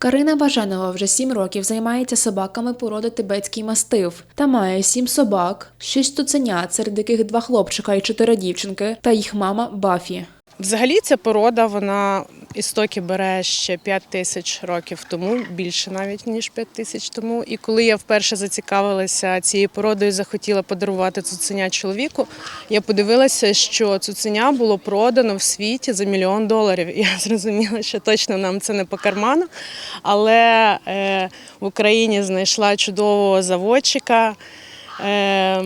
Карина Бажанова вже сім років займається собаками породи тибетський мастив та має сім собак, шість цуценят, серед яких два хлопчика і чотири дівчинки, та їх мама Бафі. Взагалі ця порода вона істоки бере ще 5 тисяч років тому, більше навіть ніж 5 тисяч тому. І коли я вперше зацікавилася цією породою, захотіла подарувати цуценя чоловіку, я подивилася, що цуценя було продано в світі за мільйон доларів. Я зрозуміла, що точно нам це не по карману. Але е, в Україні знайшла чудового заводчика. Е,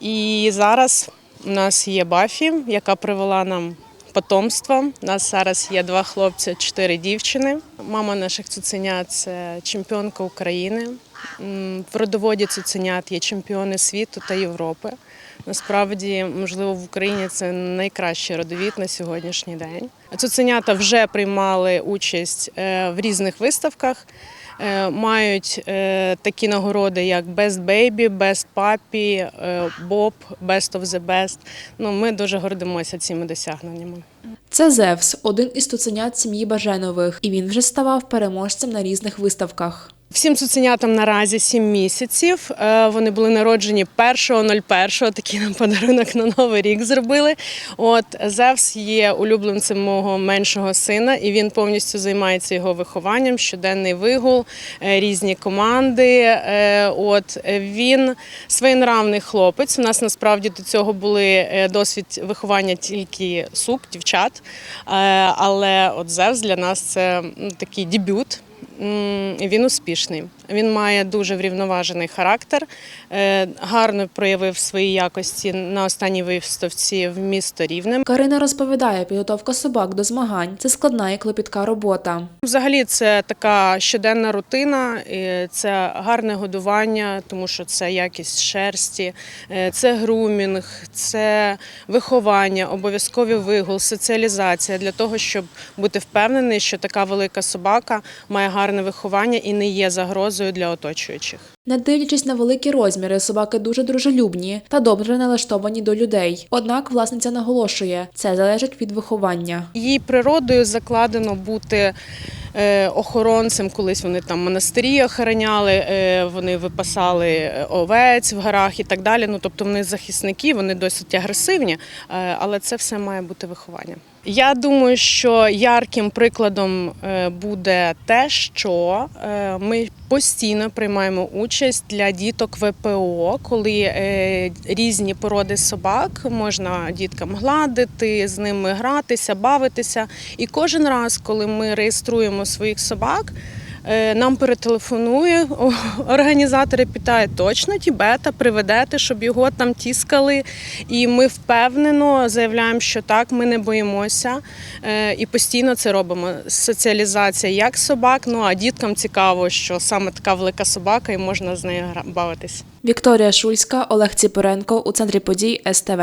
і зараз у нас є Бафі, яка привела нам потомство. У нас зараз є два хлопці, чотири дівчини. Мама наших цуценят це чемпіонка України. В родоводі цуценят є чемпіони світу та Європи. Насправді, можливо, в Україні це найкращий родовід на сьогоднішній день. Цуценята вже приймали участь е, в різних виставках. Е, Мають е, такі нагороди, як Best Baby, Best Puppy, е, Bob, Best of the Best. Ну, ми дуже гордимося цими досягненнями. Це Зевс, один із туценят сім'ї Баженових, і він вже ставав переможцем на різних виставках. Всім цуценятам наразі 7 місяців. Е, Вони були народжені 1.01, такий нам подарунок на Новий рік зробили. От Зевс є улюбленцем мого меншого сина, і він повністю займається його вихованням, щоденний вигул, е, різні команди. Е, От він своєнравний хлопець. У нас насправді до цього були досвід виховання тільки сук, дівчат. Але от Зевс для нас це такий дебют. Він успішний. Він має дуже врівноважений характер, е, гарно проявив свої якості на останній виставці в місто Рівне. Карина розповідає, підготовка собак до змагань це складна і клопітка робота. Взагалі, це така щоденна рутина, це гарне годування, тому що це якість шерсті, е, це грумінг, це виховання, обов'язковий вигул, соціалізація для того, щоб бути впевнений, що така велика собака має гарне виховання і не є загрозою для оточуючих. Не дивлячись на великі розміри, собаки дуже дружелюбні та добре налаштовані до людей. Однак власниця наголошує, це залежить від виховання. Її природою закладено бути е, охоронцем. Колись вони там монастирі охороняли, е, вони випасали е, овець в горах і так далі. Ну тобто вони захисники, вони досить агресивні, але це все має бути виховання. Я думаю, що ярким прикладом е, буде те, що е, ми постійно приймаємо участь для діток ВПО, коли е, різні породи собак можна діткам гладити, з ними гратися, бавитися. І кожен раз, коли ми реєструємо своїх собак. Е, Нам перетелефонує організатори, питають, точно Тібета приведете, щоб його там тіскали. І ми впевнено заявляємо, що так, ми не боїмося е, і постійно це робимо. Соціалізація як собак, ну а діткам цікаво, що саме така велика собака і можна з нею бавитись. Вікторія Шульська, Олег Ціпоренко у центрі подій СТВ.